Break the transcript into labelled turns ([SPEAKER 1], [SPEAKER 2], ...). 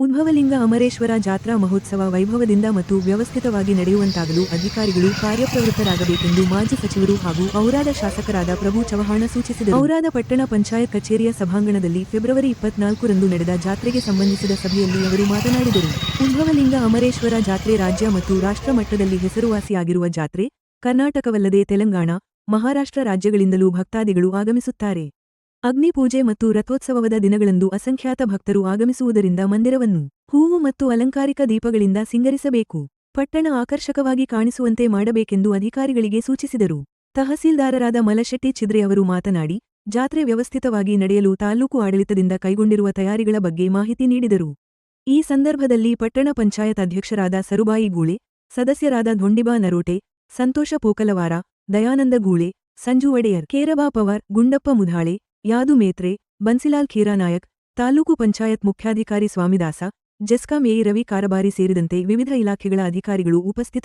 [SPEAKER 1] ಉದ್ಭವಲಿಂಗ ಅಮರೇಶ್ವರ ಜಾತ್ರಾ ಮಹೋತ್ಸವ ವೈಭವದಿಂದ ಮತ್ತು ವ್ಯವಸ್ಥಿತವಾಗಿ ನಡೆಯುವಂತಾಗಲು ಅಧಿಕಾರಿಗಳು ಕಾರ್ಯಪ್ರವೃತ್ತರಾಗಬೇಕೆಂದು ಮಾಜಿ ಸಚಿವರು ಹಾಗೂ ಔರಾದ ಶಾಸಕರಾದ ಪ್ರಭು ಚವಹಾಣ ಸೂಚಿಸಿದರು. ಔರಾದ ಪಟ್ಟಣ ಪಂಚಾಯತ್ ಕಚೇರಿಯ ಸಭಾಂಗಣದಲ್ಲಿ ಫೆಬ್ರವರಿ ಇಪ್ಪತ್ನಾಲ್ಕರಂದು ನಡೆದ ಜಾತ್ರೆಗೆ ಸಂಬಂಧಿಸಿದ ಸಭೆಯಲ್ಲಿ ಅವರು ಮಾತನಾಡಿದರು. ಉದ್ಭವಲಿಂಗ ಅಮರೇಶ್ವರ ಜಾತ್ರೆ ರಾಜ್ಯ ಮತ್ತು ರಾಷ್ಟ್ರ ಮಟ್ಟದಲ್ಲಿ ಹೆಸರುವಾಸಿಯಾಗಿರುವ ಜಾತ್ರೆ ಕರ್ನಾಟಕವಲ್ಲದೆ ತೆಲಂಗಾಣ, ಮಹಾರಾಷ್ಟ್ರ ರಾಜ್ಯಗಳಿಂದಲೂ ಭಕ್ತಾದಿಗಳು ಆಗಮಿಸುತ್ತಾರೆ. ಅಗ್ನಿಪೂಜೆ ಮತ್ತು ರಥೋತ್ಸವದ ದಿನಗಳಂದು ಅಸಂಖ್ಯಾತ ಭಕ್ತರು ಆಗಮಿಸುವುದರಿಂದ ಮಂದಿರವನ್ನು, ಹೂವು ಮತ್ತು ಅಲಂಕಾರಿಕ ದೀಪಗಳಿಂದ ಸಿಂಗರಿಸಬೇಕು. ಪಟ್ಟಣ ಆಕರ್ಷಕವಾಗಿ ಕಾಣಿಸುವಂತೆ ಮಾಡಬೇಕೆಂದು ಅಧಿಕಾರಿಗಳಿಗೆ ಸೂಚಿಸಿದರು. ತಹಸೀಲ್ದಾರರಾದ ಮಲಶೆಟ್ಟಿ ಚಿದ್ರೆ ಅವರು ಮಾತನಾಡಿ, ಜಾತ್ರೆ ವ್ಯವಸ್ಥಿತವಾಗಿ ನಡೆಯಲು ತಾಲೂಕು ಆಡಳಿತದಿಂದ ಕೈಗೊಂಡಿರುವ ತಯಾರಿಗಳ ಬಗ್ಗೆ ಮಾಹಿತಿ ನೀಡಿದರು. ಈ ಸಂದರ್ಭದಲ್ಲಿ ಪಟ್ಟಣ ಪಂಚಾಯತ್ ಅಧ್ಯಕ್ಷರಾದ ಸರುಬಾಯಿ ಗೂಳೆ, ಸದಸ್ಯರಾದ ಧೊಂಡಿಬಾ ನರೋಟೆ, ಸಂತೋಷ ಪೋಕಲವಾರ, ದಯಾನಂದ ಗೂಳೆ, ಸಂಜು ಒಡೆಯರ್, ಕೇರಬಾ ಪವಾರ್, ಗುಂಡಪ್ಪ ಮುಧಾಳೆ ಯಾದು ಮೇತ್ರೆ, ಬನ್ಸಿಲಾಲ್ ಖೀರಾನಾಯಕ್ ತಾಲೂಕು ಪಂಚಾಯತ್ ಮುಖ್ಯಾಧಿಕಾರಿ ಸ್ವಾಮಿದಾಸ, ಜೆಸ್ಕಾಂ ಎಇ ರವಿ ಕಾರಬಾರಿ ಸೇರಿದಂತೆ ವಿವಿಧ ಇಲಾಖೆಗಳ ಅಧಿಕಾರಿಗಳು ಉಪಸ್ಥಿತ